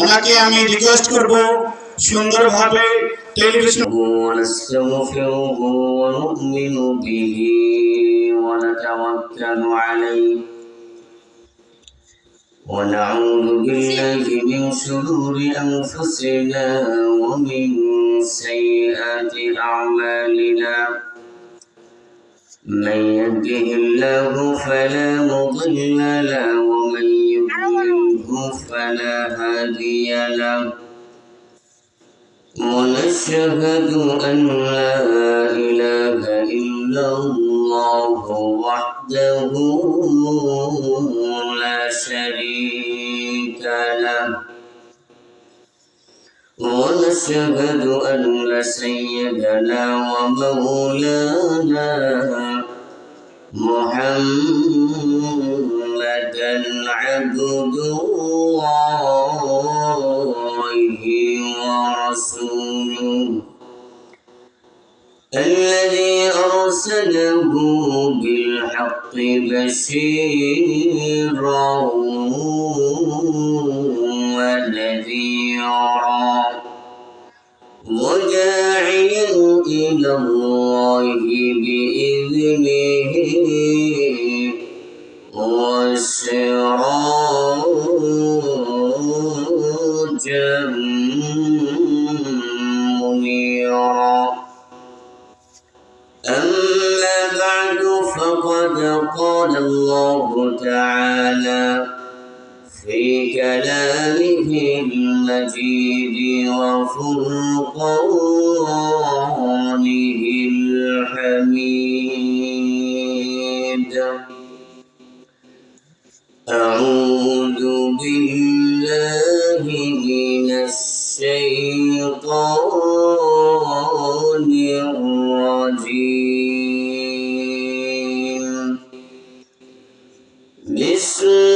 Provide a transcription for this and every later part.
ওনাকে আমি রিকোয়েস্ট করব সুন্দরভাবে টেলিভিশন ونستغفره ونؤمن به ونتوكل عليه ونعوذ بالله من شرور أنفسنا ومن سيئات أعمالنا من يهده الله فلا مضل له ومن يضلله فلا هادي له. ونشهد أن لا إله إلا الله وحده لا شريك له. ونشهد أن سيدنا ومولانا محمدا عبد الله ورسوله. الذي أرسله بالحق بشيرا ونذيرا. وداعيا إلى الله بإذنه see.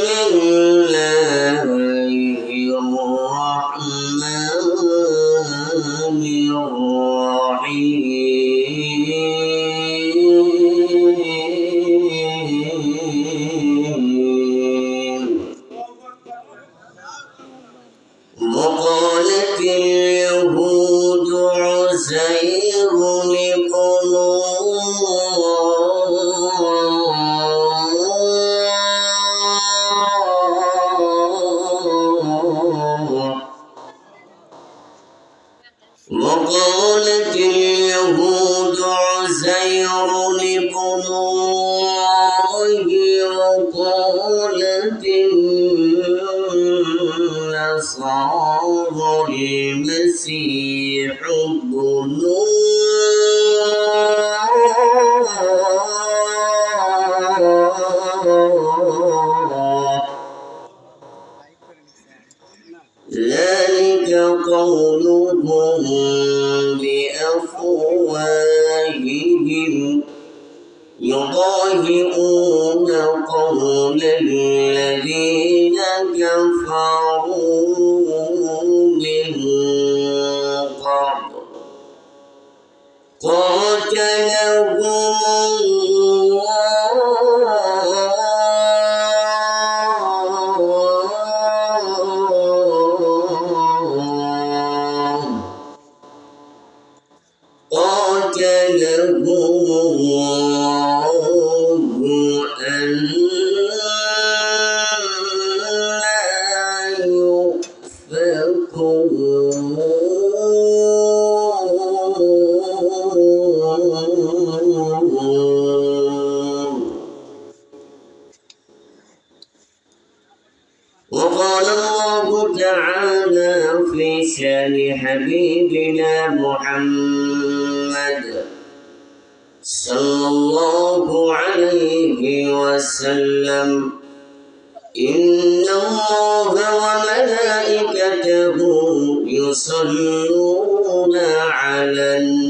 الله وقالت النصارى المسيح ابن عليه وسلم. إن الله وملائكته يصلون على النبي.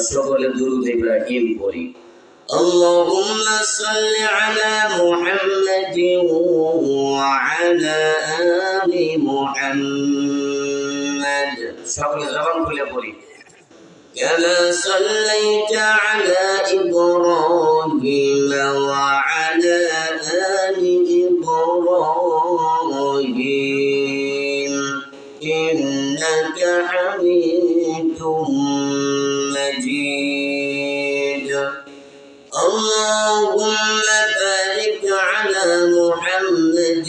সকলে দুরুদ ইব্রাহিম পড়ি اللهم صل على محمد وعلى آل محمد সকলে জবান খুলে পড়ি كما صليت على إبراهيم وعلى آل إبراهيم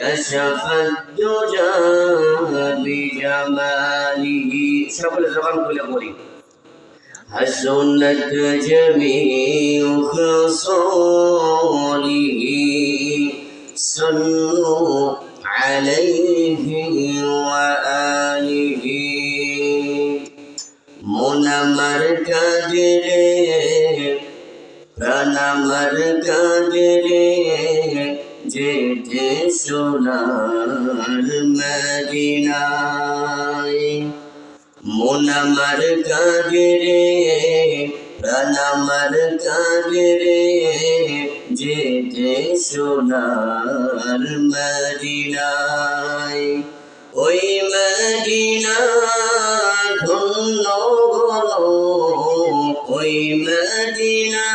كشف الدجى بجماله সকলে জবান খুলে পড়ি حسنت جميع خصاله صلوا عليه وآله منمر কাজরে প্রাণামর কাজরে সোনার মদিনায়। মোনামার কাজরে প্রাণামার কাজরে যেতে সোনার মদিনায়। ওই মদিনা ধন্য ওই মদিনা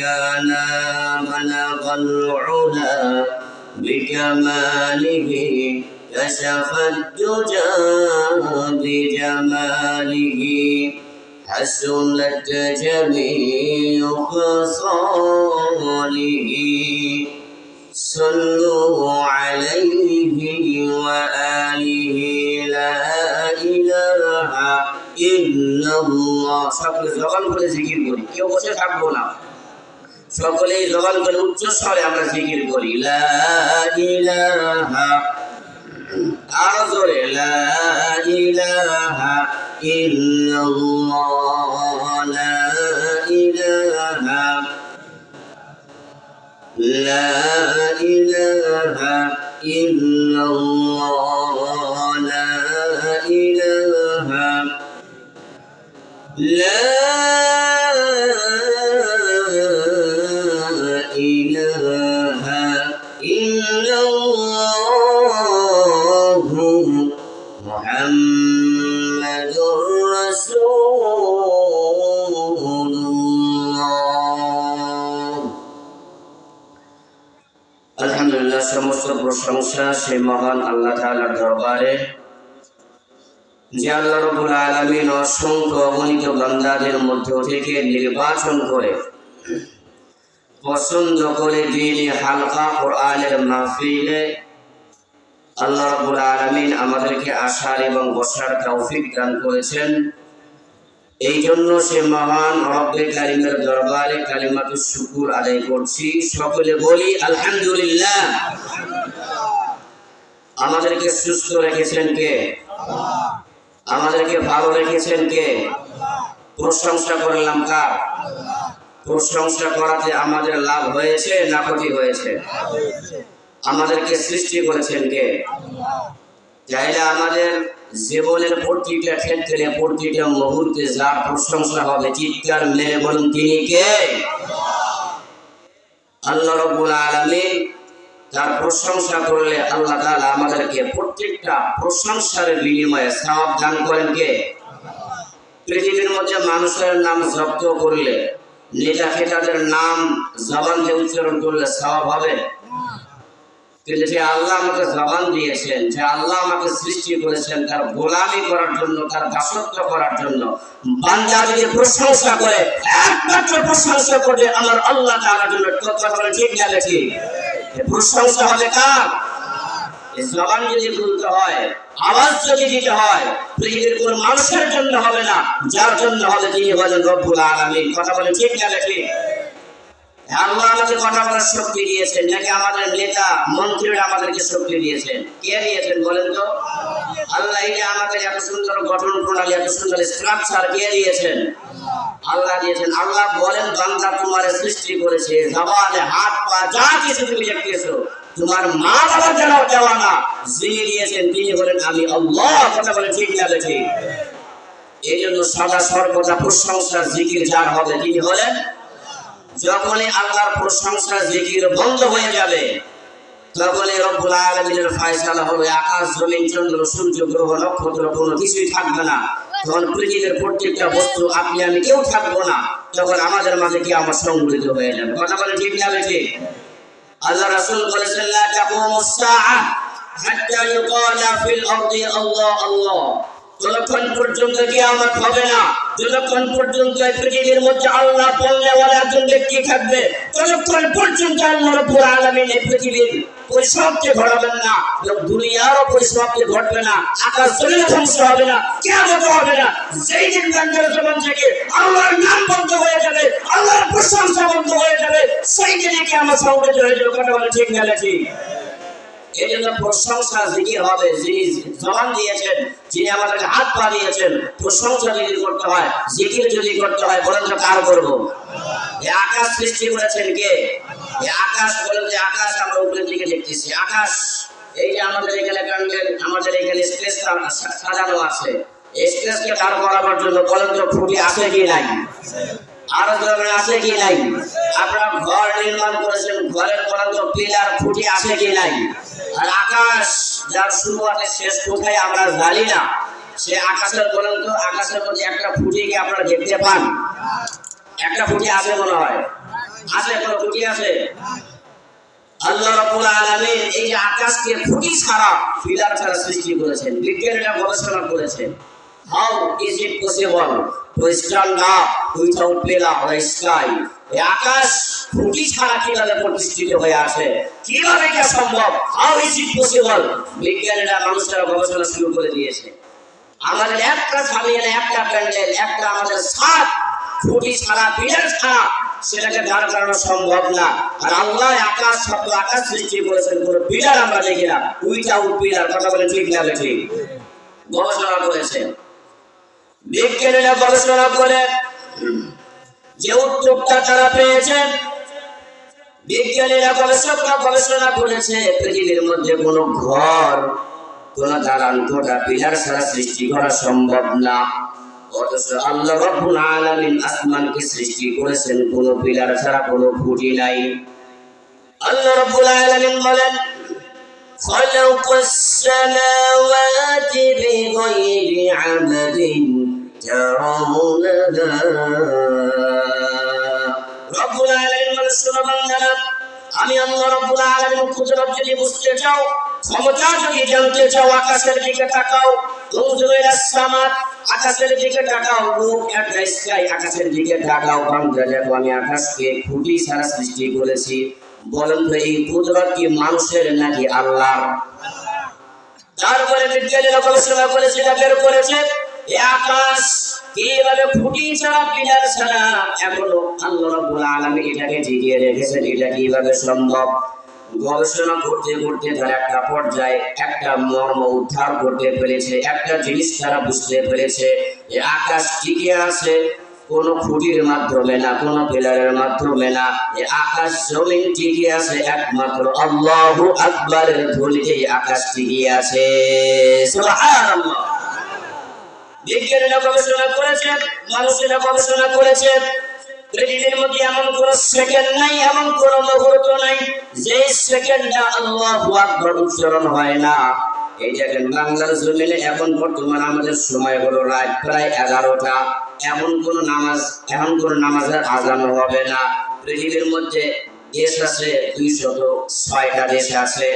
ঠিকানা বলগল উলা بكماله كشف الدجى بجماله حسنت جميع خصاله صلوا عليه وآله لا إله إلا الله সকলে জবান করে জিকির করি কেউ বসে থাকবো না সকলে জবান করে উচ্চ স্বরে আমরা জিকির করি লা ইলাহা আরো জোরে লা ইলাহা ইল্লাল্লাহ লা ইলাহা লা ইলাহা ইল্লাল্লাহ লা ইলাহা লা প্রশংসা সেই মহান আল্লাহ তাআলার দরবারে, যে আল্লাহ রবুল আলমিন অসংখ্য অগণিত বান্দাদের মধ্য থেকে নির্বাচন করে, পছন্দ করে দিনে হালকা কোরআনের মাহফিলে আল্লাহ রবুল আলমিন আমাদেরকে আসার এবং বসার তৌফিক দান করেছেন। এই জন্য সে মহান রব্বে কারিমের দরবারে কালিমাতু শুকুর আদায় করছি। সকলে বলি, আলহামদুলিল্লাহ। আমাদেরকে সুস্থ রেখেছেন কে? আমাদেরকে ভালো রেখেছেন কে? প্রশংসা করলাম কার? প্রশংসা করাতে আমাদের লাভ হয়েছে না ক্ষতি হয়েছে? আমাদেরকে সৃষ্টি করেছেন কে? চাইলে আমাদের জীবনের প্রতিটা ক্ষেত্রে, প্রতিটা মুহূর্তে যার প্রশংসা হবে, চিৎকার মেরে বলুন, তিনি কে? আল্লাহ রব্বুল আলামিন তার প্রশংসা করলে আল্লাহ তাআলা আমাদেরকে প্রত্যেকটা প্রশংসার বিনিময়ে সওয়াব দান করেন কে? পৃথিবীর মধ্যে মানুষের নাম জব্দ করলে নেতা খেতাদের নাম জবান দিয়ে উচ্চারণ করলে সওয়াব হবে? কিন্তু যে আল্লাহ আমাকে জবান দিয়েছেন, যে আল্লাহ আমাকে সৃষ্টি করেছেন, তার গোলামি করার জন্য, তার দাসত্ব করার জন্য, বান্দা যদি প্রশংসা করে, একমাত্র প্রশংসা করলে আমার আল্লাহ তাআলার জন্য ঠিক না ঠিক? প্রশংসা হবে কার? জবান যদি খুলতে হয়, আওয়াজ যদি দিতে হয়, পৃথিবীর কোন মানুষের জন্য হবে না, যার জন্য হবে তিনি বলেন রব্বুল আলামিন। কথা বলে ঠিক না দেখি আল্লাহ আমাদের কথা বলার শক্তি দিয়েছেন, নাকি আমাদের নেতা, মন্ত্রীরা আমাদেরকে শক্তি দিয়েছেন? কে দিয়েছেন বলেন তো? আল্লাহ এটা আমাদের এত সুন্দর গঠন প্রণালী, এত সুন্দর স্ট্রাকচার কে দিয়েছেন। আল্লাহ দিয়েছেন আল্লাহ বলেন, বান্দা তোমার সৃষ্টি করেছে, জবানে হাত পা, যা কিছু তুমি দেখতেছো তোমার মা বাবার যেন দেওয়া না। যিনি দিয়েছেন, তিনি বলেন, আমি আল্লাহ, কথা বলে ঠিক না ঠিক এই জন্য সদা সর্বদা প্রশংসার জিকির যার হবে, তিনি হলেন যখনই আল্লাহর প্রশংসা, জিকির বন্ধ হয়ে যাবে তখনই রব্বুল আলমিনের ফায়সালা হবে, আকাশ, জমিন, চন্দ্র, সূর্য, গ্রহ, নক্ষত্র, কোনো কিছুই থাকবে না। তখন পৃথিবীর প্রত্যেকটা বস্তু আপনি আমি কেউ থাকব না, তখন আমাদের মাঝে কি আমার সংগঠিত হয়ে যাবে। কথা বলে ঠিক না বেঠে? আল্লাহ রাসুল বলেছেন হাত্তা ইউকালা ফিল আরদি আল্লাহ আল্লাহ। যতক্ষণ পর্যন্ত কিয়ামত হবে না, যতক্ষণ পর্যন্ত এই পৃথিবীর মধ্যে আল্লাহ বললে ওরা একজন ব্যক্তি থাকবে, ততক্ষণ পর্যন্ত আল্লাহ রব্বুল আলামিন এই পৃথিবীর ঘটাবেন না দুনিয়ারও পরিসমাপ্তি ঘটবে না, আকাশ জমিনে ধ্বংস হবে না, কিয়ামত হবে না। যেই দিন জীবন থেকে আল্লাহর নাম বন্ধ হয়ে যাবে, আল্লাহর প্রশংসা বন্ধ হয়ে যাবে, সেই দিনে কিয়ামত সংগঠিত হয়ে যাবে, কথা বলে ঠিক না, ঠিক? এই জন্য প্রশংসা জিকির হবে, যিনি জবান দিয়েছেন, যিনি আমাদেরকে হাত পা দিয়েছেন প্রশংসা যদি করতে হয়, জিকির যদি করতে হয়, বলেন তো কার করব? আকাশ সৃষ্টি করেছেন কে? আকাশ, বলেন যে আকাশ আমরা উপরের দিকে দেখতেছি। আকাশ, এই যে আমাদের এখানে প্যান্ডেল আমাদের এখানে স্টেজ সাজানো আছে। স্টেজকে দাঁড় করাবার জন্য বলেন তো ফুটি আছে কি নাই? আরও আছে কি নাই? আপনারা ঘর নির্মাণ করেছেন, ঘরের পর্যন্ত পিলার খুঁটি আছে কি নাই? আর আকাশ যার শুরু আছে শেষ কোথায় আমরা জানি না। সে আকাশের বলেন আকাশের মধ্যে একটা ফুটি কি দেখতে পান? একটা ফুটি আছে মনে হয়। আছে, কোনো ফুটি আছে? এই যে আকাশকে ফুটি ছাড়া পিলার ছাড়া সৃষ্টি করেছেন, বিজ্ঞানীরা গবেষণা করেছেন। Is it possible to stand up without pillar or sky এই আকাশ ফুটি ছাড়া কীভাবে প্রতিষ্ঠিত হয়ে আসে কীভাবে এটা সম্ভব? হাউ ইজ ইট পসিবল বিজ্ঞানীরা, মানুষেরা গবেষণা শুরু করে দিয়েছে। আমাদের একটা সামিয়ানে একটা প্যান্ডেল একটা আমাদের সাত ফুটি ছাড়া পিলার ছাড়া সেটাকে দাঁড় করানো সম্ভব না। আর আল্লাহ আকাশ শব্দ আকাশ সৃষ্টি করেছেন, কোনো পিলার আমরা দেখি না। উইথাউট পিলার কথা বলে ঠিক না ঠিক গবেষণা করেছেন বিজ্ঞানীরা গবেষণা করে যে উত্তরটা তারা পেয়েছেন বিজ্ঞানীরা গবেষকরা গবেষণা করেছে পৃথিবীর মধ্যে কোনো ঘর কোন দালান কোটা পিলার ছাড়া সৃষ্টি করা সম্ভব না অথচ আল্লাহ রব্বুল আলামিন আসমানকে সৃষ্টি করেছেন কোন পিলার ছাড়া কোনো খুঁটি নাই আল্লাহ রব্বুল আলামিন বলেন خلق السماوات بغير عمد ترونها রব্বুল আলামিন বলেন শোনো বান্দারা আমি আল্লাহ রব্বুল আলামিন কুদরত যদি বুঝতে চাও ক্ষমতা যদি জানতে চাও আকাশের দিকে তাকাও উনজুর ইলাস সামাত আকাশের দিকে তাকাও লুক এট দ্য স্কাই আকাশের দিকে তাকাও বান্দা দেখো আমি আকাশকে খুঁটি ছাড়া সৃষ্টি করেছি বলেন তো এই কুদরত কি মানুষের নাকি আল্লাহর তারপরে বিজ্ঞানীরা গবেষণা করে সেটা বের করেছে এই আকাশ কীভাবে খুঁটি ছাড়া, পিলার ছাড়া, এখনও আল্লাহ রাব্বুল আলামিন এটাকে জিগিয়ে রেখেছেন। এটা কীভাবে সম্ভব? গবেষণা করতে করতে তারা একটা পর্যায়ে একটা মর্ম উদ্ধার করতে পেরেছে, একটা জিনিস তারা বুঝতে পেরেছে যে আকাশ টিকে আছে, কোন খুঁটির মাধ্যমে না, কোন পিলারের মাধ্যমে না। এই আকাশ জমিন টিকে আছে, একমাত্র আল্লাহু আকবারের ধ্বনিতেই আকাশ টিকে আছে। সুবহানাল্লাহ। বিজ্ঞানীরা গবেষণা করেছেন মানুষেরা গবেষণা করেছেন। পৃথিবীর মধ্যে এমন কোন সেকেন্ড নাই, এমন কোন মুহূর্ত নাই, যে সেকেন্ডটা আল্লাহু আকবার উচ্চারণ হয় না। এই বাংলার জমিনে এখন বর্তমান আমাদের সময় হলো রাত প্রায় এগারোটা। এমন কোন নামাজ, এমন কোন নামাজের আজান হবে না। পৃথিবীর মধ্যে দেশ আছে, দুইশত ছয়টা দেশ আছে।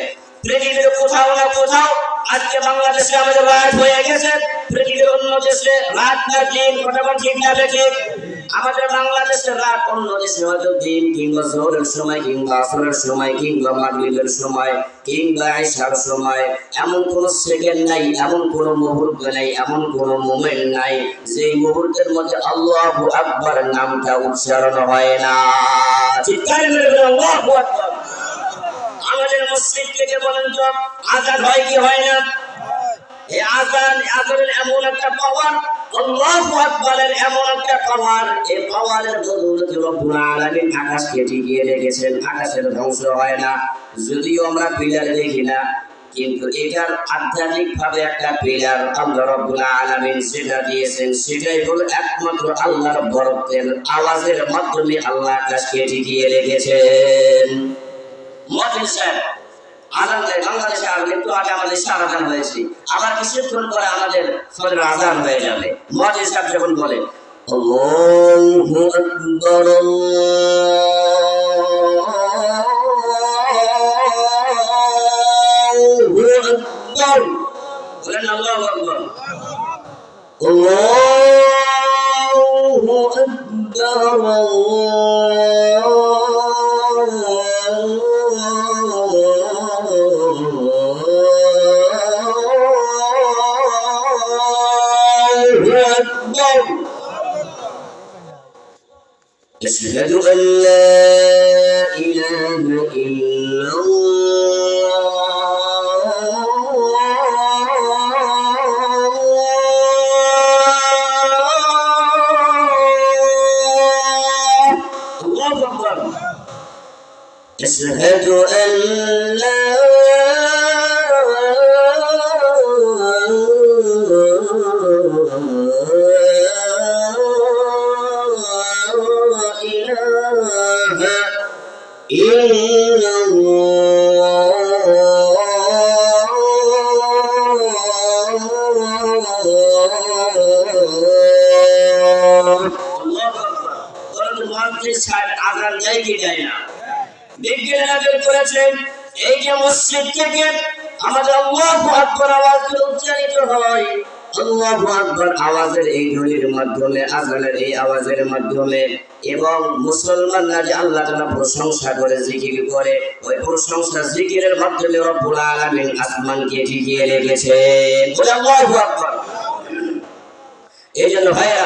পৃথিবীর কোথাও না কোথাও আজকে বাংলাদেশে আমাদের রাত হয়ে গেছে। পৃথিবীর অন্য দেশে রাত না দিন বল ঠিক না ঠিক আমাদের বাংলাদেশের রাত অন্য দেশে হয়তো দিন কিংবা জোরের সময় কিংবা আসরের সময় কিংবা মাগরিবের সময় কিংবা আইসার সময়। এমন কোন সেকেন্ড নাই, এমন কোন মুহূর্ত নাই, এমন কোন মোমেন্ট নাই যে মুহূর্তের মধ্যে আল্লাহু আকবার নামটা উচ্চারণ হয় না। চিৎকার আল্লাহু আকবার। আমাদের মসজিদ থেকে বলেন তো আজাদ হয় কি হয় না? এই আজান আজানের এমন একটা পাওয়ার আল্লাহু আকবারের এমন একটা পাওয়ার এই পাওয়ারের বদৌলতে রব্বুল আলামিন আকাশকে টিকিয়ে রেখেছেন, আকাশের ধ্বংস হয় না। যদিও আমরা পিলার দেখি না, কিন্তু এটার আধ্যাত্মিক ভাবে একটা পিলার আল্লাহ রব্বুল আলামিন যেটা দিয়েছেন, সেটাই হলো একমাত্র আল্লাহর বরত্বের আওয়াজের মাধ্যমে আল্লাহ আকাশকে টিকিয়ে রেখেছেন। মতিন সাহেব আজান বাংলাদেশে একটু আগে আমাদের সার আজান হয়েছে। আবার কিছুক্ষণ পরে আমাদের ফজর আজান হয়ে যাবে। মতিন সাহেব যখন বলে আল্লাহু আকবার আল্লাহু আকবার। বলেন আল্লাহু আকবার। আল্লাহু আকবার আল্লাহু أشهد أن لا إلا الله আল্লাহু আকবার বলেন মতিন সাহেব আজান দেয় কি দেয় না বিজ্ঞানীরা বের করেছেন এই যে মসজিদ থেকে আমাদের আল্লাহু আকবার আওয়াজ উচ্চারিত হয় আওয়াজের এই ধ্বনির মাধ্যমে, আজানের এই আওয়াজের মাধ্যমে এবং মুসলমানরা যে আল্লাহ তাআলা প্রশংসা করে, জিকির করে, ওই প্রশংসা জিকিরের মাধ্যমে রব্বুল আলামিন আসমানকে আল্লাহু আকবার। এই জন্য ভাইয়া,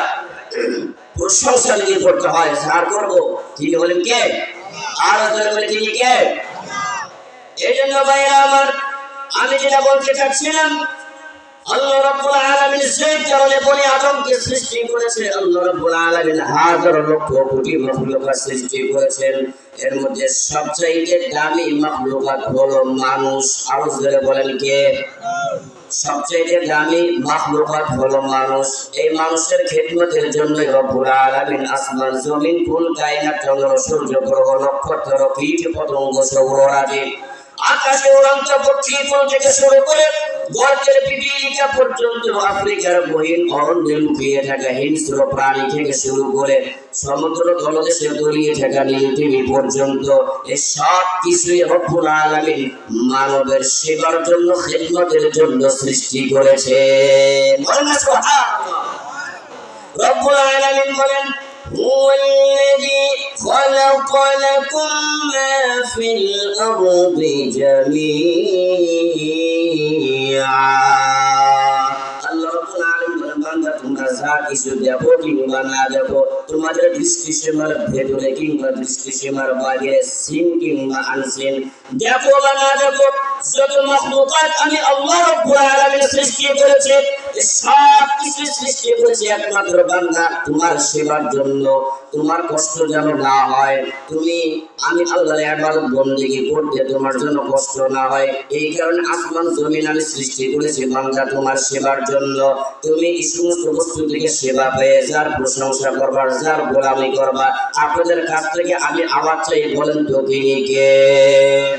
প্রশংসা যদি করতে হয়, সার করব? তিনি বলেন কে? আর বলে, তিনি কে? এই জন্য ভাইয়া আমার, আমি যেটা বলতে চাচ্ছিলাম আল্লাহ দামি মাখলুকাত হলো মানুষ। এই মানুষের খেদমতের রব্বুল আলামিন আসমান, জমিন কুল কায়নাত, চন্দ্র, সূর্য, গ্রহ, নক্ষত্র পতঙ্গ সৌররাজি আকাশে উড়ন্ত পক্ষী থেকে শুরু করে গর্তের পিপিলিকা পর্যন্ত আফ্রিকার বহিন অরণ্যে লুকিয়ে থাকা হিংস্র প্রাণী থেকে শুরু করে সমুদ্র তলদেশে তলিয়ে থাকা নীলতিমি পর্যন্ত এই সব কিছুই রব্বুল আলামিন মানবের সেবার জন্য, খেদমতের জন্য সৃষ্টি করেছে। রব্বুল আলামিন বলেন هو الذي خلق لكم ما في الأرض جميعا আল্লাহ রাব্বুল আলামিন বলেন বান্দা তোমরা যা কিছু দেখো কিংবা না দেখো তোমাদের দৃষ্টি সীমার ভেতরে কিংবা দৃষ্টি সীমার বাইরে সিন কিংবা আনসিন তোমার সেবার জন্য। তোমার কষ্ট যেন না হয়, তুমি, আমি আল্লাহর ইবাদত বন্দেগী করতে তোমার জন্য কষ্ট না হয়। এই কারণে আসমান, জমিন আমি সৃষ্টি করেছি বান্দা, তোমার সেবার জন্য। তুমি এই সমস্ত বস্তু থেকে সেবা পেয়ে যার প্রশংসা করবার, যার গোলামি করবা আপনাদের কাছ থেকে আমি আবার চাই বলেন তো তিনি কে?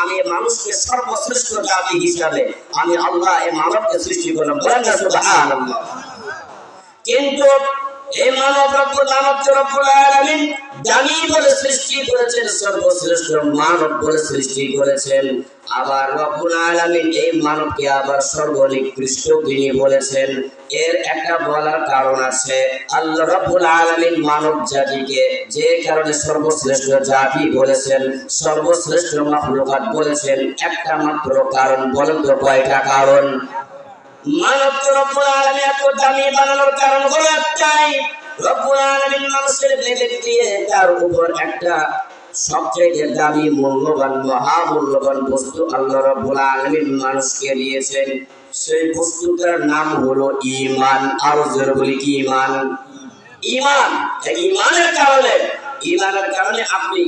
আমি মানুষকে সর্বশ্রেষ্ঠ জাতি হিসাবে আমি আল্লাহ মানবকে সৃষ্টি করলাম। বলেন না কিন্তু এই মানব রব্বুল মানবকে রব্বুল বলে সৃষ্টি করেছেন, সর্বশ্রেষ্ঠ মানব বলে সৃষ্টি করেছেন। আবার রব্বুল আলামিন এই মানবকে আবার সর্বনিকৃষ্ট তিনি বলেছেন। এর একটা বলার কারণ আছে, আল্লাহ রব্বুল আলামিন মানব জাতিকে যে কারণে সর্বশ্রেষ্ঠ জাতি বলেছেন, সর্বশ্রেষ্ঠ মাখলুকাত বলেছেন, একটা মাত্র কারণ, বলেন তো কয়টা কারণ? মানবকে রব্বুল আলামিন এত দামি বানানোর কারণ হলো একটাই। রব্বুল আলামিন মানুষের বেঁধে দিয়ে তার উপর একটা সবচেয়ে দামি, মূল্যবান, মহামূল্যবান বস্তু আল্লাহ রব্বুল আলামিন মানুষকে দিয়েছেন। সেই বস্তুটার নাম হলো ঈমান। আরও জোরে বলি কি ঈমান? এই ঈমানের কারণে ঈমানের কারণে আপনি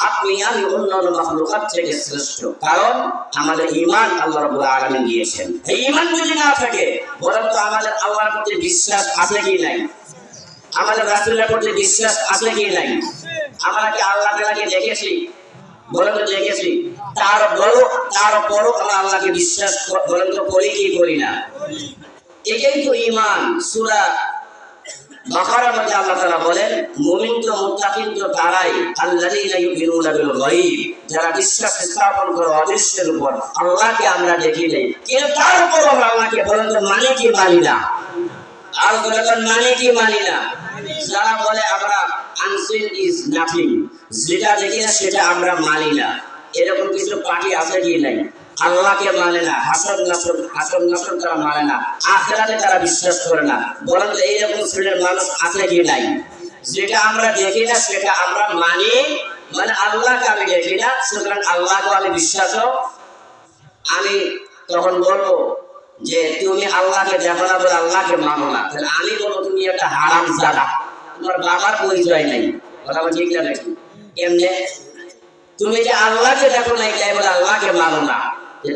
আপনি আমি অন্যান্য মাখলুকাত থেকে শ্রেষ্ঠ। কারণ আমাদের ঈমান আল্লাহ রাব্বুল আলামিন দিয়েছেন। এই ঈমান যদি না থাকে, বরং তো আমাদের আল্লাহর প্রতি বিশ্বাস আছে কি নাই? আমাদের রাসূলের প্রতি বিশ্বাস আছে কি নাই? আমরা কি আল্লাহ তাআলাকে দেখেছি? বলেন তো দেখেছি। তার বড় তার বড় আমরা আল্লাহকে বিশ্বাস বলেন তো করি কি করি না? এটাই তো ইমান সুরা বাকারার মধ্যে আল্লাহ তাআলা বলেন, মুমিন তো মুত্তাকিন তো তারাই, আল্লাযীনা ইউমিনুনা বিল যারা বিশ্বাস স্থাপন করে অদৃশ্যের উপর, আল্লাহকে আমরা দেখি নাই। কিন্তু তার উপর আমরা আল্লাহকে বলেন তো মানে কি মানি না। আর বলেন মানে কি মানি না। যারা বলে আমরা আনসিন ইজ নাথিং যেটা দেখি না সেটা আমরা মানি না। এরকম কিছু পার্টি আছে কি নাই? আল্লাহকে মানে না হাসন নাসর হাসন নাসর তারা মানে না, আখেরাতে তারা বিশ্বাস করে না। বলেন তো এইরকম শ্রেণির মানুষ আছে কি নাই? যেটা আমরা দেখি না, সেটা আমরা মানি মানে আল্লাহকে আমি দেখি না, সুতরাং আল্লাহকে আমি বিশ্বাসও আমি তখন বলব যে তুমি আল্লাহকে দেখো না বলে আল্লাহকে মানো না। তাহলে আমি বলব তুমি একটা হারাম জাদা তোমার বাবার পরিচয় নাই। কথা বলছি, ঠিক না নাকি কেমনে? তুমি যে আল্লাহকে দেখো নাই, তাই বলে আল্লাহকে মানো না।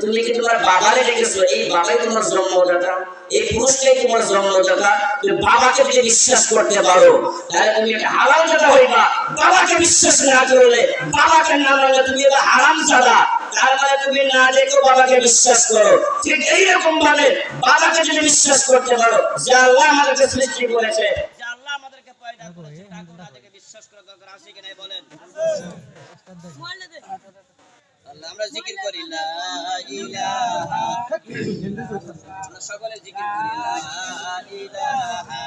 তুমি কি তোমার বাবারে দেখেছ? এই বাবাই তোমার জন্মদাতা। এই পুরুষটাই তোমার জন্মদাতা। তুমি বাবাকে যদি বিশ্বাস করতে পারো, তাহলে তুমি একটা হারাম জাদা হইবা। বাবাকে বিশ্বাস না করলে, বাবাকে না মানলে তুমি একটা হারাম জাদা তার মানে তুমি না দেখো বাবাকে বিশ্বাস করো। ঠিক এইরকম ভাবে বাবাকে যদি বিশ্বাস করতে পারো, যে আল্লাহ আমাদেরকে সৃষ্টি করেছে যে আল্লাহ আমাদেরকে পয়দা করেছে তাকে তাদেরকে বিশ্বাস করা দরকার আছে কি নাই বলেন। আল্লাহ আমরা জিকির করি লা ইলাহা আমরা সকলে জিকির করি লা ইলাহা